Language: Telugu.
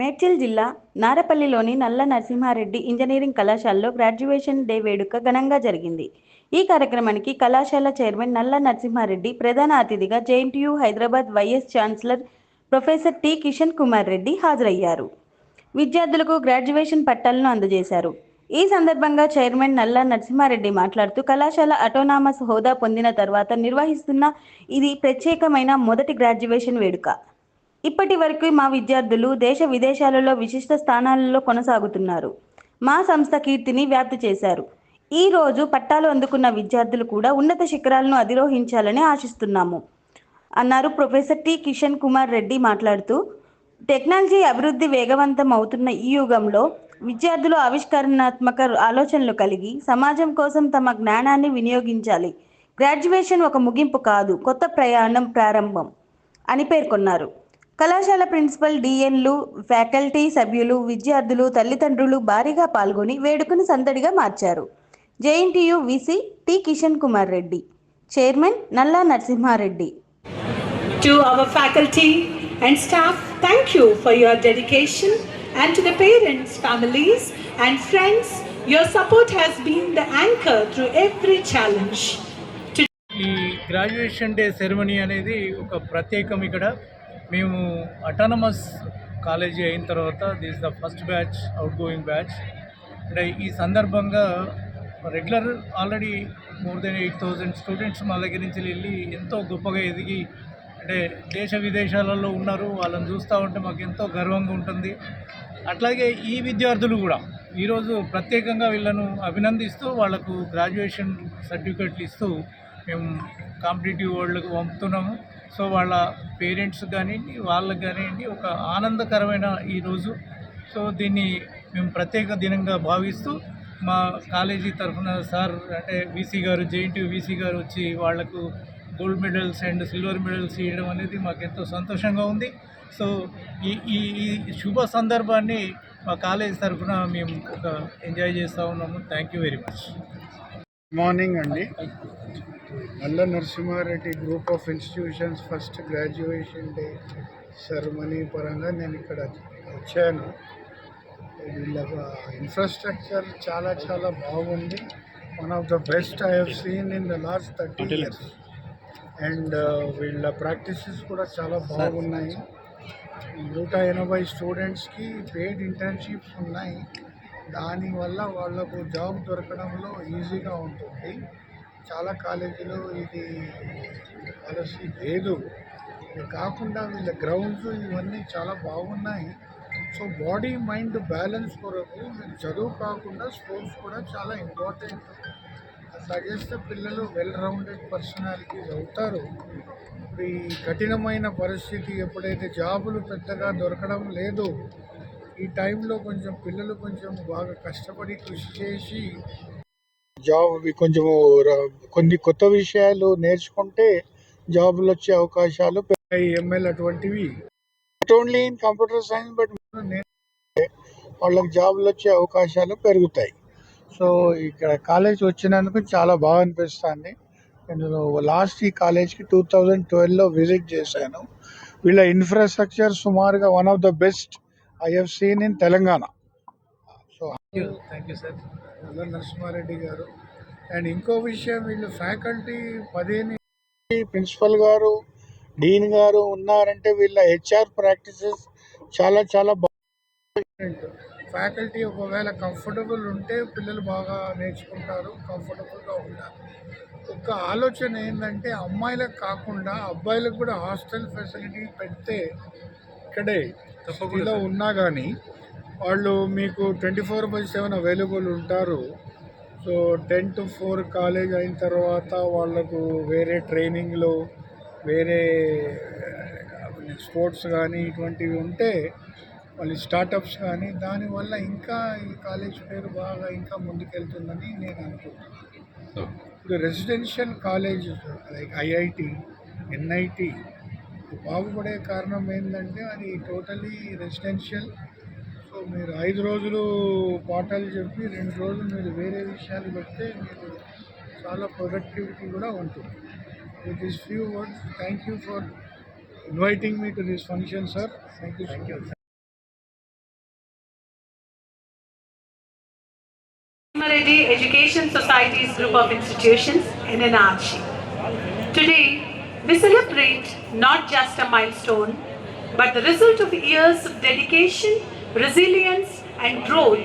మేడ్చల్ జిల్లా నారపల్లిలోని నల్ల నరసింహారెడ్డి ఇంజనీరింగ్ కళాశాలలో గ్రాడ్యుయేషన్ డే వేడుక ఘనంగా జరిగింది. ఈ కార్యక్రమానికి కళాశాల చైర్మన్ నల్ల నరసింహారెడ్డి ప్రధాన అతిథిగా JNTU Hyderabad vice chancellor professor T Kishan Kumar Reddy హాజరయ్యారు. విద్యార్థులకు గ్రాడ్యుయేషన్ పట్టాలను అందజేశారు. ఈ సందర్భంగా చైర్మన్ నల్ల నరసింహారెడ్డి మాట్లాడుతూ కళాశాల అటోనామస్ హోదా పొందిన తర్వాత నిర్వహిస్తున్న ఇది ప్రత్యేకమైన మొదటి గ్రాడ్యుయేషన్ వేడుక. ఇప్పటి వరకు మా విద్యార్థులు దేశ విదేశాలలో విశిష్ట స్థానాలలో కొనసాగుతున్నారు. మా సంస్థ కీర్తిని వ్యాప్తి చేశారు. ఈ రోజు పట్టాలు అందుకున్న విద్యార్థులు కూడా ఉన్నత శిఖరాలను అధిరోహించాలని ఆశిస్తున్నాము. అన్నారు ప్రొఫెసర్ టి. కిషన్ కుమార్ రెడ్డి మాట్లాడుతూ టెక్నాలజీ అభివృద్ధి వేగవంతం అవుతున్న ఈ యుగంలో విద్యార్థులు ఆవిష్కరణాత్మక ఆలోచనలు కలిగి సమాజం కోసం తమ జ్ఞానాన్ని వినియోగించాలి. గ్రాడ్యుయేషన్ ఒక ముగింపు కాదు కొత్త ప్రయాణం ప్రారంభం అని పేర్కొన్నారు. కళాశాల ప్రిన్సిపల్ డిఎన్లు ఫ్యాకల్టీ సభ్యులు విద్యార్థులు తల్లిదండ్రులు భారీగా పాల్గొని వేడుకను సందడిగా మార్చారు JNTU VC T Kishan Kumar Reddy chairman Nalla Narasimhareddy To our faculty and staff, thank you for your dedication and to the parents, families and friends, your support has been the anchor through every challenge. ఈ గ్రాడ్యుయేషన్ డే సెరమనీ అనేది ఒక ప్రత్యేకం ఇక్కడ మేము అటానమస్ కాలేజీ అయిన తర్వాత this the first batch outgoing batch అంటే ఈ సందర్భంగా regular already more than eight thousand students మా దగ్గర నుంచి వెళ్ళి ఎంతో గొప్పగా ఎదిగి అంటే దేశ విదేశాలలో ఉన్నారు వాళ్ళని చూస్తూ ఉంటే మాకు ఎంతో గర్వంగా ఉంటుంది. అట్లాగే ఈ విద్యార్థులు కూడా ఈరోజు ప్రత్యేకంగా వీళ్ళను అభినందిస్తూ వాళ్ళకు గ్రాడ్యుయేషన్ సర్టిఫికెట్లు ఇస్తూ మేము కాంపిటేటివ్ వరల్డ్కి పంపుతున్నాము. సో వాళ్ళ పేరెంట్స్ కానివ్వండి వాళ్ళకి కానివ్వండి ఒక ఆనందకరమైన ఈరోజు సో దీన్ని మేము ప్రత్యేక దినంగా భావిస్తూ మా కాలేజీ తరఫున సార్ అంటే వీసీ గారు జేఎన్టీ వీసీ గారు వచ్చి వాళ్ళకు gold medals and silver medals ఇవ్వడం అనేది మాకు ఎంతో సంతోషంగా ఉంది. సో ఈ ఈ ఈ శుభ సందర్భాన్ని మా కాలేజ్ తరఫున మేము ఒక ఎంజాయ్ చేస్తూ ఉన్నాము. Thank you very much. Morning అండి. Nalla Narasimhareddy group of institutions first graduation day ceremony పరంగా నేను ఇక్కడ వచ్చాను. వీళ్ళ ఇన్ఫ్రాస్ట్రక్చర్ చాలా చాలా బాగుంది. One of the best I have seen in the last thirty years and వీళ్ళ ప్రాక్టీసెస్ కూడా చాలా బాగున్నాయి. నూట ఎనభై స్టూడెంట్స్కి పెయిడ్ ఇంటర్న్షిప్స్ ఉన్నాయి. దానివల్ల వాళ్ళకు జాబ్ దొరకడంలో ఈజీగా ఉంటుంది. చాలా కాలేజీలో ఇది పాలసీ లేదు. ఇది కాకుండా వీళ్ళ గ్రౌండ్స్ ఇవన్నీ చాలా బాగున్నాయి. సో బాడీ మైండ్ బ్యాలెన్స్ కొరకు మీరు చదువు కాకుండా స్పోర్ట్స్ కూడా చాలా ఇంపార్టెంట్ అట్లా చేస్తే పిల్లలు వెల్ రౌండెడ్ పర్సనాలిటీస్ అవుతారు. ఇప్పుడు ఈ కఠినమైన పరిస్థితి ఎప్పుడైతే జాబులు పెద్దగా దొరకడం లేదు ఈ టైంలో కొంచెం పిల్లలు కొంచెం బాగా కష్టపడి కృషి చేసి జాబ్ కొంచెం కొన్ని కొత్త విషయాలు నేర్చుకుంటే జాబ్లు వచ్చే అవకాశాలు ఎంఎల్ అటువంటివి. Not only in computer science but వాళ్ళకి జాబ్లు వచ్చే అవకాశాలు పెరుగుతాయి. సో ఇక్కడ కాలేజ్ వచ్చినందుకు చాలా బాగా అనిపిస్తుంది. నేను లాస్ట్ ఈ కాలేజ్కి టూ థౌజండ్ ట్వెల్వ్లో విజిట్ చేశాను. వీళ్ళ ఇన్ఫ్రాస్ట్రక్చర్ సుమారుగా one of the best I have seen in Telangana. Thank you sir. Nalla Narasimhareddy గారు. అండ్ ఇంకో విషయం వీళ్ళు ఫ్యాకల్టీ పదిహేను ప్రిన్సిపల్ గారు డీన్ గారు ఉన్నారంటే వీళ్ళ హెచ్ఆర్ ప్రాక్టీసెస్ చాలా చాలా ఫ్యాకల్టీ ఒకవేళ కంఫర్టబుల్ ఉంటే పిల్లలు బాగా నేర్చుకుంటారు కంఫర్టబుల్గా ఉంటారు ఒక ఆలోచన ఏంటంటే అమ్మాయిలకు కాకుండా అబ్బాయిలకు కూడా హాస్టల్ ఫెసిలిటీ పెడితే ఇక్కడే తప్పకుండా ఉన్నా కానీ వాళ్ళు మీకు twenty four by seven available ఉంటారు. So ten to four college అయిన తర్వాత వాళ్ళకు వేరే ట్రైనింగ్లు వేరే స్పోర్ట్స్ కానీ ఇటువంటివి ఉంటే మళ్ళీ స్టార్టప్స్ కానీ దానివల్ల ఇంకా ఈ కాలేజ్ పేరు బాగా ఇంకా ముందుకెళ్తుందని నేను అనుకుంటున్నాను. ఇప్పుడు residential college like IIT NIT బాగుపడే కారణం ఏంటంటే అది టోటలీ రెసిడెన్షియల్ సో మీరు ఐదు రోజులు పాఠాలు చెప్పి రెండు రోజులు మీరు వేరే విషయాలు పెడితే మీకు చాలా ప్రొడక్టివిటీ కూడా ఉంటుంది with this few words thank you for inviting me to this function sir thank you thank you Education Society's group of institutions in Anarchi. Today, we celebrate not just a milestone, but the result of years of dedication resilience, and growth